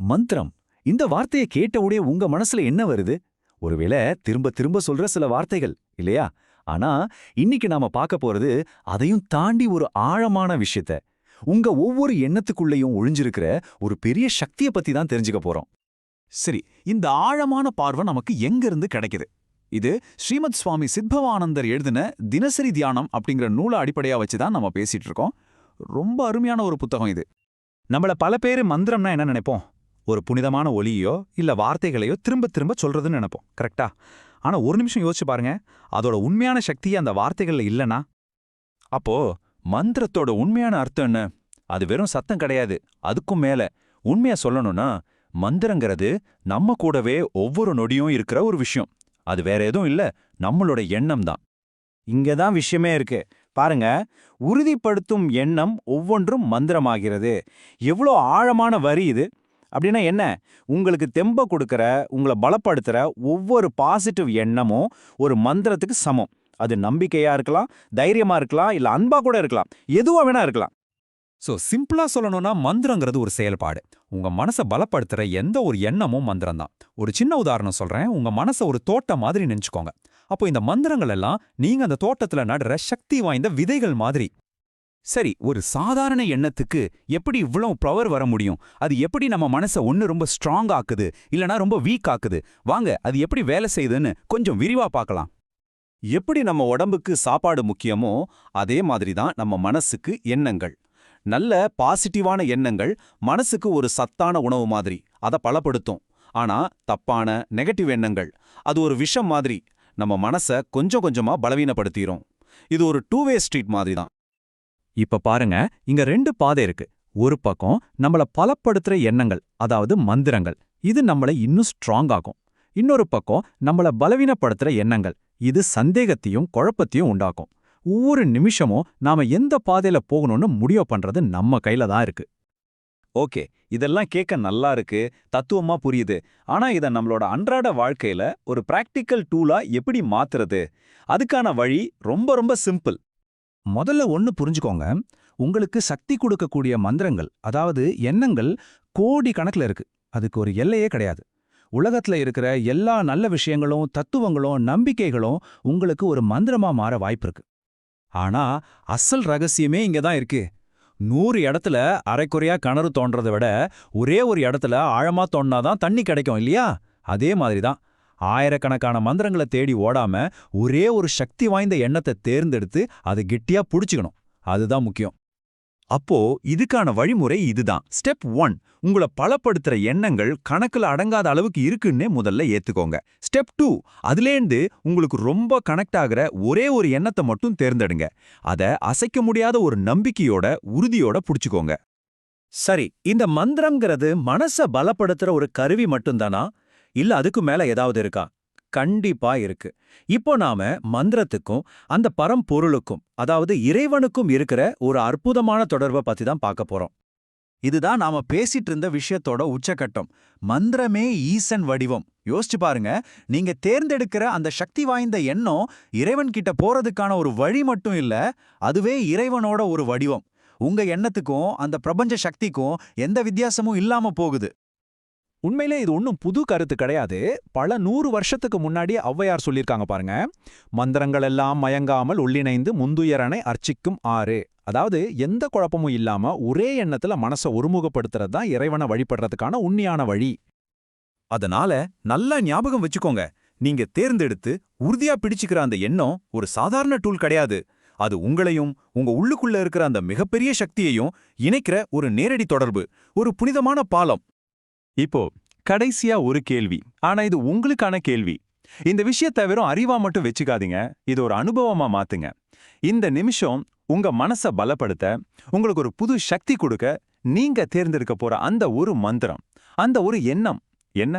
மந்திரம். இந்த வார்த்தையை கேட்டவுடைய உங்க மனசுல என்ன வருது? ஒருவேளை திரும்ப திரும்ப சொல்ற சில வார்த்தைகள் இல்லையா? ஆனா இன்னைக்கு நாம பார்க்க போறது அதையும் தாண்டி ஒரு ஆழமான விஷயத்த. உங்க ஒவ்வொரு எண்ணத்துக்குள்ளேயும் ஒழிஞ்சிருக்கிற ஒரு பெரிய சக்தியை பத்தி தான் தெரிஞ்சுக்க போறோம். சரி இந்த ஆழமான பார்வை நமக்கு எங்கிருந்து கிடைக்குது? இது ஸ்ரீமத் சுவாமி சித்பவானந்தர் எழுதின தினசரி தியானம் அப்படிங்கிற நூலை அடிப்படையா வச்சு தான் நம்ம பேசிட்டு இருக்கோம். ரொம்ப அருமையான ஒரு புத்தகம் இது. நம்மள பல பேரு மந்திரம்னா என்ன நினைப்போம்? ஒரு புனிதமான ஒலியோ இல்ல வார்த்தைகளையோ திரும்ப திரும்ப சொல்றதுன்னு நினைப்போம். கரெக்டா ஆனா ஒரு நிமிஷம் யோசிச்சு பாருங்க. அதோட உண்மையான சக்தி அந்த வார்த்தைகள்ல இல்லனா அப்போ மந்திரத்தோட உண்மையான அர்த்தம் என்ன? அது வெறும் சத்தம் கிடையாது. அதுக்கும் மேல உண்மையா சொல்லணும்னா மந்திரங்கிறது நம்ம கூடவே ஒவ்வொரு நொடியும் இருக்கிற ஒரு விஷயம். அது வேற எதுவும் இல்ல. நம்மளோட எண்ணம் தான். இங்க தான் விஷயமே இருக்கு. பாருங்க. உறுதிப்படுத்தும் எண்ணம் ஒவ்வொன்றும் மந்திரமாகிறது. எவ்வளோ ஆழமான வரி இது. அப்படின்னா என்ன? உங்களுக்கு தெம்ப கொடுக்குற உங்களை பலப்படுத்துற ஒவ்வொரு பாசிட்டிவ் எண்ணமும் ஒரு மந்திரத்துக்கு சமம். அது நம்பிக்கையா இருக்கலாம் தைரியமா இருக்கலாம் இல்ல அன்பா கூட இருக்கலாம். எதுவா வேணா இருக்கலாம். சோ சிம்பிளா சொல்லணும்னா மந்திரங்கிறது ஒரு செயல்பாடு. உங்க மனசை பலப்படுத்துற எந்த ஒரு எண்ணமும் மந்திரம் தான். ஒரு சின்ன உதாரணம் சொல்றேன். உங்க மனசை ஒரு தோட்டம் மாதிரி நினைச்சுக்கோங்க. அப்போ இந்த மந்திரங்கள் எல்லாம் நீங்க அந்த தோட்டத்துல நடுற சக்தி வாய்ந்த விதைகள் மாதிரி. சரி ஒரு சாதாரண எண்ணத்துக்கு எப்படி இவ்வளவு பவர் வர முடியும்? அது எப்படி நம்ம மனசை ஒன்னு ரொம்ப ஸ்ட்ராங் ஆக்குது இல்லனா ரொம்ப வீக் ஆக்குது? வாங்க அது எப்படி வேலை செய்யுதுன்னு கொஞ்சம் விரிவா பார்க்கலாம். எப்படி நம்ம உடம்புக்கு சாப்பாடு முக்கியமோ அதே மாதிரி தான் நம்ம மனசுக்கு எண்ணங்கள். நல்ல பாசிட்டிவான எண்ணங்கள் மனசுக்கு ஒரு சத்தான உணவு மாதிரி அதை பலப்படுத்தும். ஆனா தப்பான நெகட்டிவ் எண்ணங்கள் அது ஒரு விஷம் மாதிரி நம்ம மனசை கொஞ்சம் கொஞ்சமா பலவீனப்படுத்திடும் இது ஒரு டூ வே ஸ்ட்ரீட் மாதிரி தான். இப்ப பாருங்க இங்க ரெண்டு பாதை இருக்கு. ஒரு பக்கம் நம்மள பலப்படுத்துற எண்ணங்கள் அதாவது மந்திரங்கள். இது நம்மள இன்னும் ஸ்ட்ராங் ஆகும் இன்னொரு பக்கம் நம்மள பலவீனப்படுத்துற எண்ணங்கள். இது சந்தேகத்தையும் குழப்பத்தையும் உண்டாக்கும். ஒவ்வொரு நிமிஷமும் நாம எந்த பாதையில போகணும்னு முடிவு பண்றது நம்ம கையில தான் இருக்கு. ஓகே இதெல்லாம் கேட்க நல்லா இருக்கு தத்துவமா புரியுது. ஆனா இத நம்மளோட அன்றாட வாழ்க்கையில ஒரு பிராக்டிக்கல் டூலா எப்படி மாத்துறது? அதுக்கான வழி ரொம்ப ரொம்ப சிம்பிள் முதல்ல ஒன்னு புரிஞ்சுக்கோங்க. உங்களுக்கு சக்தி கொடுக்கக்கூடிய மந்திரங்கள் அதாவது எண்ணங்கள் கோடி கணக்கில் இருக்கு. அதுக்கு ஒரு எல்லையே கிடையாது. உலகத்துல இருக்கிற எல்லா நல்ல விஷயங்களும் தத்துவங்களும் நம்பிக்கைகளும் உங்களுக்கு ஒரு மந்திரமா மாற வாய்ப்பு இருக்கு. ஆனா அசல் ரகசியமே இங்க தான் இருக்கு. நூறு இடத்துல அரைக்குறையா கிணறு தோன்றதை விட ஒரே ஒரு இடத்துல ஆழமா தோண்டினாதான் தண்ணி கிடைக்கும் இல்லையா? அதே மாதிரி தான். ஆயிரக்கணக்கான மந்திரங்களை தேடி ஓடாம ஒரே ஒரு சக்தி வாய்ந்த எண்ணத்தை தேர்ந்தெடுத்து அதை கெட்டியா புடிச்சுக்கணும். அதுதான் முக்கியம். அப்போ இதுக்கான வழிமுறை இதுதான். ஸ்டெப் ஒன் உங்களை பலப்படுத்துற எண்ணங்கள் கணக்குல அடங்காத அளவுக்கு இருக்குன்னே முதல்ல ஏத்துக்கோங்க. ஸ்டெப் டூ அதுலேருந்து உங்களுக்கு ரொம்ப கனெக்ட் ஆகுற ஒரே ஒரு எண்ணத்தை மட்டும் தேர்ந்தெடுங்க. அத அசைக்க முடியாத ஒரு நம்பிக்கையோட உறுதியோட புடிச்சுக்கோங்க. சரி இந்த மந்திரம்ங்கிறது மனச பலப்படுத்துற ஒரு கருவி மட்டும்தானா? இல்ல அதுக்கு மேல ஏதாவது இருக்கா? கண்டிப்பா இருக்கு. இப்போ நாம மந்திரத்துக்கும் அந்த பரம்பொருளுக்கும் அதாவது இறைவனுக்கும் இருக்கிற ஒரு அற்புதமான தொடர்பை பத்தி தான் பார்க்க போறோம். இதுதான் நாம பேசிட்டு இருந்த விஷயத்தோட உச்சக்கட்டம். மந்திரமே ஈசன் வடிவம். யோசிச்சு பாருங்க நீங்க தேர்ந்தெடுக்கிற அந்த சக்தி வாய்ந்த எண்ணம் இறைவன் கிட்ட போறதுக்கான ஒரு வழி மட்டும் இல்ல அதுவே இறைவனோட ஒரு வடிவம். உங்க எண்ணத்துக்கும் அந்த பிரபஞ்ச சக்திக்கும் எந்த வித்தியாசமும் இல்லாம போகுது. உண்மையிலே இது ஒன்றும் புது கருத்து கிடையாது. பல நூறு வருஷத்துக்கு முன்னாடி ஔவையார் சொல்லியிருக்காங்க பாருங்க. மந்திரங்கள் எல்லாம் மயங்காமல் உள்ளிணைந்து முந்துயரனை அர்ச்சிக்கும் ஆறு. அதாவது எந்த குழப்பமும் இல்லாம ஒரே எண்ணத்துல மனசை ஒருமுகப்படுத்துறது தான் இறைவனை வழிபடுறதுக்கான உண்மையான வழி. அதனால நல்லா ஞாபகம் வச்சுக்கோங்க. நீங்க தேர்ந்தெடுத்து உறுதியா பிடிச்சுக்கிற அந்த எண்ணம் ஒரு சாதாரண டூல் கிடையாது. அது உங்களையும் உங்க உள்ளுக்குள்ள இருக்கிற அந்த மிகப்பெரிய சக்தியையும் இணைக்கிற ஒரு நேரடி தொடர்பு ஒரு புனிதமான பாலம். இப்போ கடைசியா ஒரு கேள்வி. ஆனா இது உங்களுக்கான கேள்வி. இந்த விஷயத்தை வெறும் அறிவா மட்டும் வச்சுக்காதீங்க. இது ஒரு அனுபவமா மாத்துங்க. இந்த நிமிஷம் உங்க மனச பலப்படுத்த உங்களுக்கு ஒரு புது சக்தி கொடுக்க நீங்க தேர்ந்தெடுக்க போற அந்த ஒரு மந்திரம் அந்த ஒரு எண்ணம் என்ன?